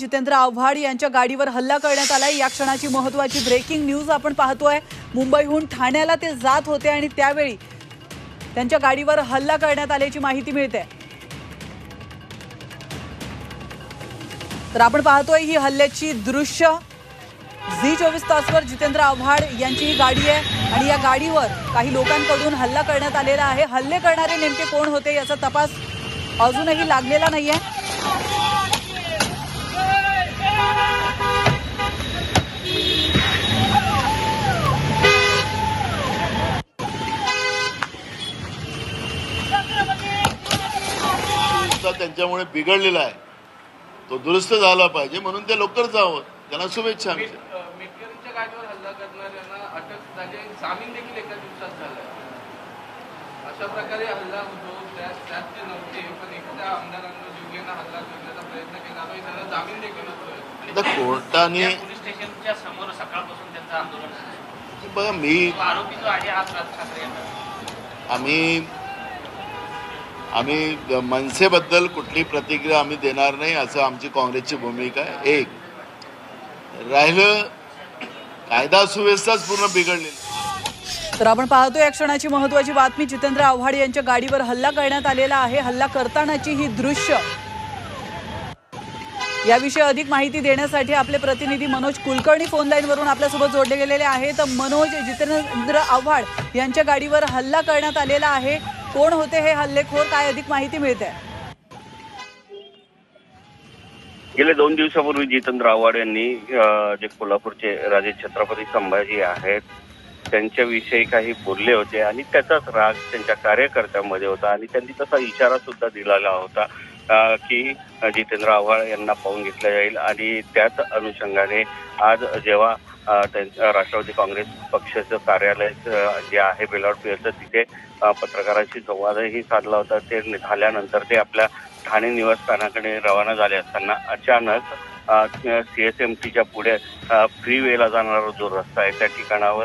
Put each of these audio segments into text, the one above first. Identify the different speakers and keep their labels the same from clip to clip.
Speaker 1: जितेंद्र आव्हाड यांच्या गाडीवर हल्ला करण्यात आलाय. या क्षणाची महत्वाची ब्रेकिंग न्यूज आपण पाहतोय. मुंबईहून ठाण्याला ते जात होते आणि त्यावेळी त्यांच्या गाडीवर हल्ला करण्यात आल्याची माहिती मिळते. तर आपण पाहतोय ही हल्ल्याची दृश्य. झी चोवीस तासवर जितेंद्र आव्हाड यांची ही गाडी आहे आणि या गाडीवर काही लोकांकडून हल्ला करण्यात आलेला आहे. हल्ले करणारे नेमके कोण होते याचा तपास अजूनही लागलेला नाहीये.
Speaker 2: सुद्धा त्यांच्यामुळे बिघडलेला आहे. तो दुरुस्त झाला पाहिजे म्हणून ते लवकर जावं. त्यांना शुभेच्छा कोर्टाने. बघा मी आम्ही आम्ही मनसेबद्दल कुठली प्रतिक्रिया आम्ही देणार नाही असं आमची काँग्रेसची भूमिका आहे. एक राहिलं कायदा सुव्यवस्थाच पूर्ण बिघडलेली.
Speaker 1: तर आपण पाहतो या क्षणाची महत्वाची बातमी. जितेंद्र आव्हाड यांच्या गाडीवर हल्ला करण्यात आलेला आहे. हल्ला करतानाची ही दृश्य. याविषयी अधिक माहिती देण्यासाठी आपले प्रतिनिधी मनोज कुलकर्णी फोन लाईन वरून आपल्यासोबत जोडले गेलेले आहेत. मनोज जितेंद्र आव्हाड यांच्या गाडीवर हल्ला करण्यात आलेला आहे. कोण होते हे हल्लेखोर काय अधिक माहिती मिळते?
Speaker 3: गेल्या दोन दिवसापूर्वी जितेंद्र आव्हाड यांनी जे कोल्हापूरचे राजे छत्रपती संभाजी आहेत त्यांच्याविषयी काही बोलले होते आणि त्याचाच राग त्यांच्या कार्यकर्त्यांमध्ये होता आणि त्यांनी तसा इशारा सुद्धा दिलेला होता की जितेंद्र आव्हाड यांना पाहून घेतलं जाईल आणि त्याच अनुषंगाने आज जेव्हा राष्ट्रवादी काँग्रेस पक्षाचं कार्यालय जे आहे बेलावट पियरचं तिथे पत्रकारांशी संवादही साधला होता. ते झाल्यानंतर ते आपल्या ठाणे निवासस्थानाकडे रवाना झाले असताना अचानक सी एस एम टीच्या पुढे फ्री वेला जाणारा जो रस्ता आहे त्या ठिकाणावर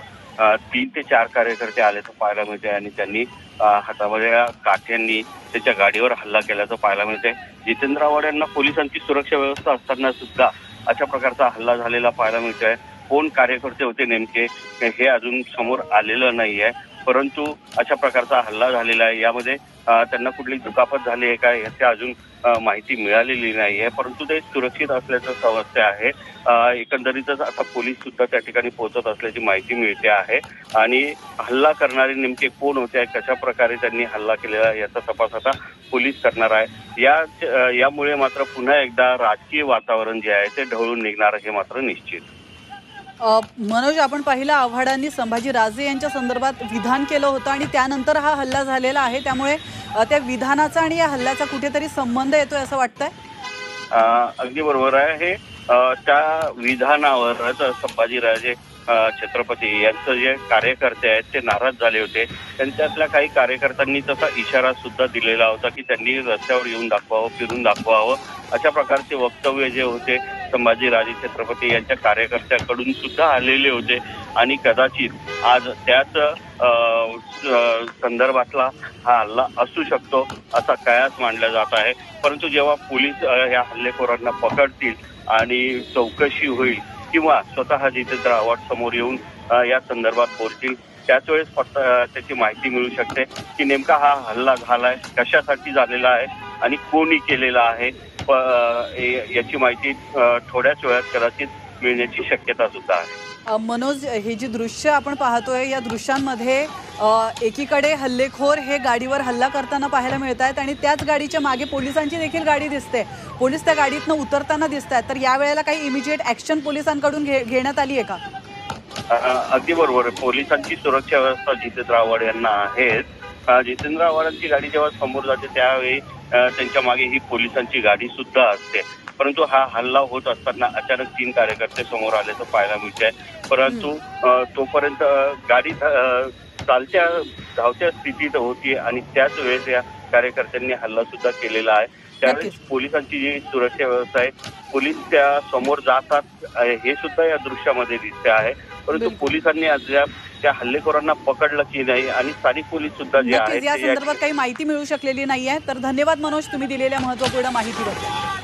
Speaker 3: तीन ते चार कार्यकर्ते आल्याचं पाहायला मिळते आणि त्यांनी हातामध्ये काठ्यांनी त्याच्या गाडीवर हल्ला केल्याचं पाहायला मिळते जितेंद्र आव्हाड यांना पोलिसांची सुरक्षा व्यवस्था असताना सुद्धा अशा प्रकारचा हल्ला झालेला पाहायला मिळतोय. कोण कार्यकर्ते होते नेमके हे अजून समोर आलेलं नाही आहे परंतु अशा प्रकारचा हल्ला झालेला आहे. यामध्ये त्यांना कुठली दुखापत झाली आहे का याची अजून माहिती मिळालेली नाही आहे परंतु ते सुरक्षित असल्याचं समजते आहे. एकंदरीतच आता पोलीस सुद्धा त्या ठिकाणी पोहोचत असल्याची माहिती मिळते आहे. आणि हल्ला करणारे नेमके कोण होते कशा प्रकारे त्यांनी हल्ला केलेला याचा तपास आता पोलीस करणार आहे. या यामुळे मात्र पुन्हा एकदा राजकीय वातावरण जे आहे ते ढवळून निघणार हे मात्र निश्चित.
Speaker 1: मनोज आपण पाहिलं आव्हाडांनी संभाजी राजे यांच्या संदर्भात विधान केलं होतं आणि त्यानंतर हा हल्ला झालेला आहे. त्यामुळे त्या विधानाचा आणि या हल्ल्याचा कुठेतरी संबंध येतोय असं वाटतंय?
Speaker 3: अगदी बरोबर आहे. हे त्या विधानावर संभाजीराजे छत्रपती यांचं जे कार्यकर्ते आहेत ते नाराज झाले होते. त्यांच्यातल्या काही कार्यकर्त्यांनी तसा इशारा सुद्धा दिलेला होता की त्यांनी रस्त्यावर येऊन दाखवावं फिरून दाखवावं. अशा प्रकारचे वक्तव्य जे होते संभाजीराजे छत्रपती यांच्या कार्यकर्त्याकडून सुद्धा आलेले होते. आणि कदाचित आज त्याच संदर्भातला हा हल्ला असू शकतो असा कयास मांडला जात आहे. परंतु जेव्हा पोलीस ह्या या हल्लेखोरांना पकडतील आणि चौकशी होईल किंवा स्वतः जितेंद्र आव्हाड समोर येऊन या संदर्भात बोलतील. त्याच वेळेस फक्त त्याची माहिती मिळू शकते की नेमका हा हल्ला झालाय कशासाठी झालेला आहे आणि कोणी केलेला आहे प- ए- याची माहिती थोड्याच वेळात कदाचित मिळण्याची शक्यता सुद्धा आहे.
Speaker 1: मनोज हे जी दृश्य आपण पाहतोय या दृश्यांमध्ये एकीकडे हल्लेखोर हे गाडीवर हल्ला करताना पाहायला मिळत आहेत आणि त्याच गाडीच्या मागे पोलिसांची देखील गाडी दिसते. पोलीस त्या गाडीतनं उतरताना दिसत आहेत तर यावेळेला काही इमिजिएट ऍक्शन पोलिसांकडून घे घेण्यात आली आहे का?
Speaker 3: अगदी बरोबर. पोलिसांची सुरक्षा व्यवस्था जितेंद्र आव्हाड यांना आहेच जितेंद्र आव्हाडांची गाडी जेव्हा समोर जाते त्यावेळी त्यांच्या मागे ही पोलिसांची गाडी सुद्धा असते परंतु हा हल्ला होत असताना अचानक तीन कार्यकर्ते समोर आल्याचं पाहायला मिळत आहे परंतु तोपर्यंत गाडी चालत्या धावत्या स्थितीत होती आणि त्याच वेळेस या कार्यकर्त्यांनी हल्ला सुद्धा केलेला आहे त्यावेळेस. पोलिसांची जी सुरक्षा व्यवस्था आहे पोलीस त्या समोर जातात हे सुद्धा या दृश्यामध्ये दिसते आहे परंतु. पोलिसांनी अद्याप त्या हल्लेखोरांना पकडलं की नाही आणि स्थानिक पोलीस सुद्धा जे आहेत
Speaker 1: नक्कीच या संदर्भात काही माहिती मिळू शकलेली नाही आहे तर धन्यवाद मनोज तुम्ही दिलेल्या महत्त्वपूर्ण माहितीबद्दल.